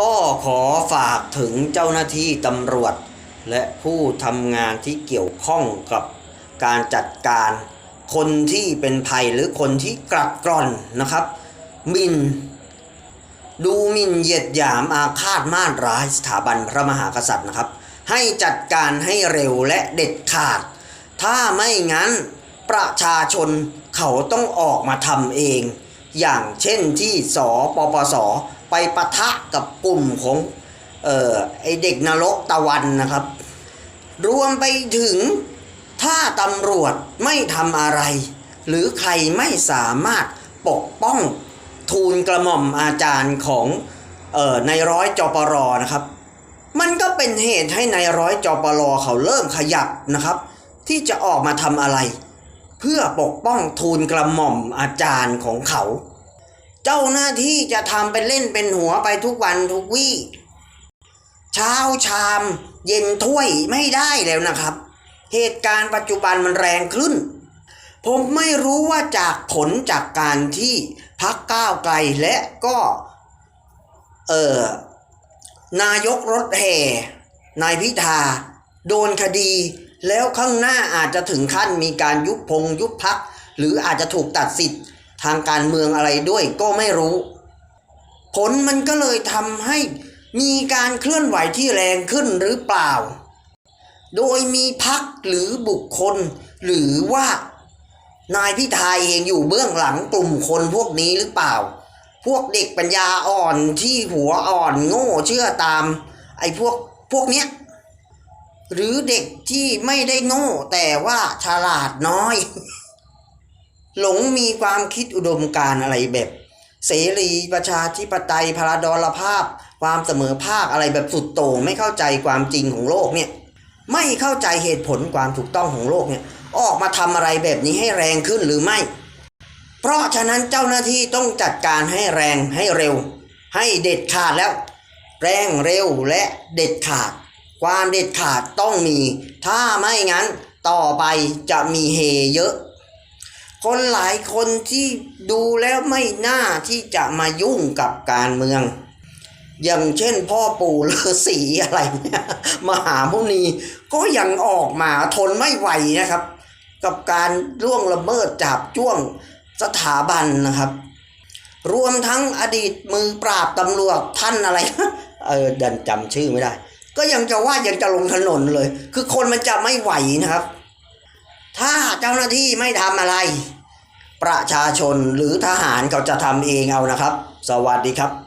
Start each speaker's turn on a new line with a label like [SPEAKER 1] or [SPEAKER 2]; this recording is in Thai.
[SPEAKER 1] ก็ขอฝากถึงเจ้าหน้าที่ตำรวจ และผู้ทำงานที่เกี่ยวข้องกับการจัดการ คนที่เป็นภัยหรือคนที่กลัดกร่อนนะครับมินดูมินเหยียดหยามอาฆาตมาตร้ายสถาบันพระมหากษัตริย์นะครับ ให้จัดการให้เร็วและเด็ดขาด ถ้าไม่งั้นประชาชนเขาต้องออกมาทำเอง อย่างเช่นที่สปปส ไปปะทะกับกลุ่มของเอ่อไอเด็กนรกตะวันนะครับ รวมไปถึงถ้าตำรวจไม่ทำอะไร หรือใครไม่สามารถปกป้องทูลกระหม่อมอาจารย์ของเอ่อในร้อยจปรนะครับ มันก็เป็นเหตุให้ในายร้อยจปรเขาเริ่มขยับนะครับ ที่จะออกมาทำอะไร พื่อปกป้องทูลกระหม่อมอาจารย์ของเขา เจ้าหน้าที่จะทำเป็นเล่นเป็นหัวไปทุกวันทุกวี่เช้าชามเย็นถ้วยไม่ได้แล้วนะครับ เหตุการณ์ปัจจุบันมันแรงขึ้น ผมไม่รู้ว่าจากผลจากการที่พักก้าวไกลและก็ เออนายกรถแห่นายพิธา โดนคดี แล้วข้างหน้าอาจจะถึงขั้นมีการยุบพงยุบพัก หรืออาจจะถูกตัดสิทธิ์ทางการเมืองอะไรด้วยก็ไม่รู้ ผลมันก็เลยทำให้มีการเคลื่อนไหวที่แรงขึ้นหรือเปล่า โดยมีพักหรือบุคคล หรือว่านายพิธาเองอยู่เบื้องหลังกลุ่มคนพวกนี้หรือเปล่า พวกเด็กปัญญาอ่อนที่หัวอ่อนโง่เชื่อตาม ไอ้พวกพวกเนี้ย หรือเด็กที่ไม่ได้โง่แต่ว่าฉลาดน้อย หลงมีความคิดอุดมการอะไรแบบ เสรีประชาธิปไตยพลาดรภาพ ความเสมอภาคอะไรแบบสุดโต่งไม่เข้าใจความจริงของโลกเนี่ย ไม่เข้าใจเหตุผลความถูกต้องของโลกเนี่ย ออกมาทำอะไรแบบนี้ให้แรงขึ้นหรือไม่ เพราะฉะนั้นเจ้าหน้าที่ต้องจัดการให้แรงให้เร็ว ให้เด็ดขาดแล้ว แรงเร็วและเด็ดขาด ความเด็ดขาดต้องมี ถ้าไม่งั้นต่อไปจะมีเฮเยอะ คนหลายคนที่ดูแล้วไม่น่าที่จะมายุ่งกับการเมือง อย่างเช่นพ่อปู่ฤาษีอะไรเนี่ยมหามุนีก็ยังออกมาทนไม่ไหวนะครับ กับการล่วงละเมิดจับจ้วงสถาบันนะครับ รวมทั้งอดีตมือปราบตำรวจท่านอะไร เออดันจำชื่อไม่ได้ ก็ยังจะว่ายังจะลงถนนเลย คือคนมันจะไม่ไหวนะครับ ถ้าเจ้าหน้าที่ไม่ทำอะไร ประชาชนหรือทหารเขาจะทำเองเอานะครับ สวัสดีครับ